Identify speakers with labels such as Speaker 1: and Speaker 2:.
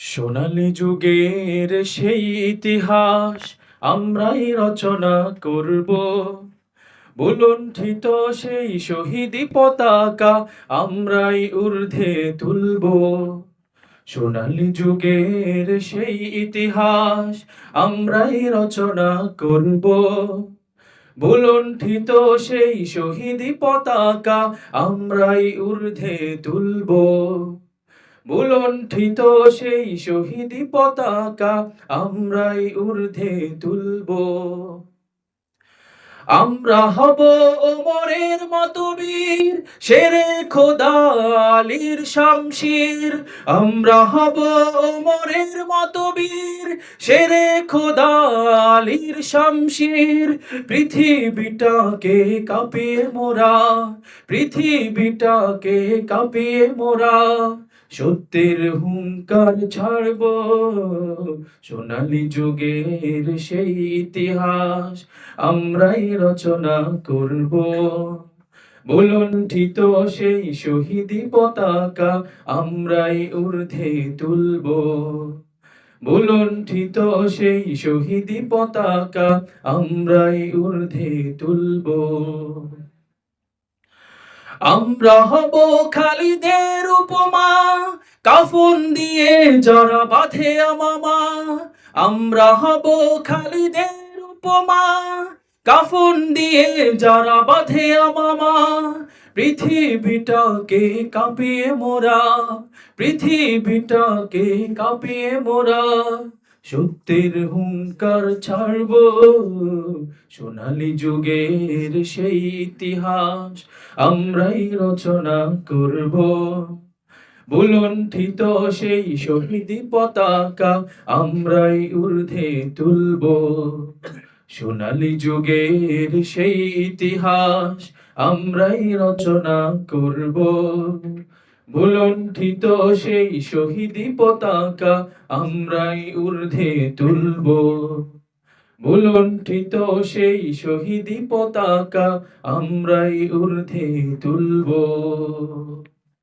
Speaker 1: সোনালী যুগের সেই ইতিহাস আমরাই রচনা করব। বুলুণ্ঠিত সেই শহীদি পতাকা আমরাই ঊর্ধ্বে তুলব। সোনালি যুগের সেই ইতিহাস আমরাই রচনা করব। বুলুণ্ঠিত সেই শহীদি পতাকা আমরাই ঊর্ধ্বে তুলব। বুলণ্ঠিত সেই শহীদি পতাকা আমরাই ঊর্ধ্বে তুলব। আমরা হব ওমরের মতো বীর শেরে খোদা আলীর শামশির। আমরা হব ওমরের মতো বীর শেরে খোদা আলীর শামশির। পৃথিবীটাকে কাঁপিয়ে মোরা, পৃথিবীটাকে কাঁপিয়ে মোরা। সত্যের হুঙ্কার ছাড়ব, সোনালী যুগের সেই ইতিহাস আমরাই রচনা করব। বুলণ্ঠিত সেই শহীদি পতাকা আমরাই ঊর্ধ্বে তুলব। বুলণ্ঠিত সেই শহীদি পতাকা আমরাই ঊর্ধ্বে তুলব। আমরা হব খালিদের উপমা কাফন দিয়ে যারা বাঁধে আমামা। আমরা হব খালিদের উপমা। কাফন দিয়ে যারা বাঁধে আমামা। পৃথিবীটাকে কাঁপিয়ে মোরা। পৃথিবীটাকে কাঁপিয়ে মোরা। সত্যের হুঙ্কার ছাড়ব। সোনালী যুগের সেই ইতিহাস আমরাই রচনা করব। বুলণ্ঠিত সেই শহীদি পতাকা আমরাই ঊর্ধ্বে তুলব। সোনালী যুগের সেই ইতিহাস আমরাই রচনা করব। বুলণ্ঠিত সেই শহীদি পতাকা আমরাই ঊর্ধ্বে তুলব। বুলণ্ঠিত সেই শহীদি পতাকা আমরাই ঊর্ধ্বে তুলব।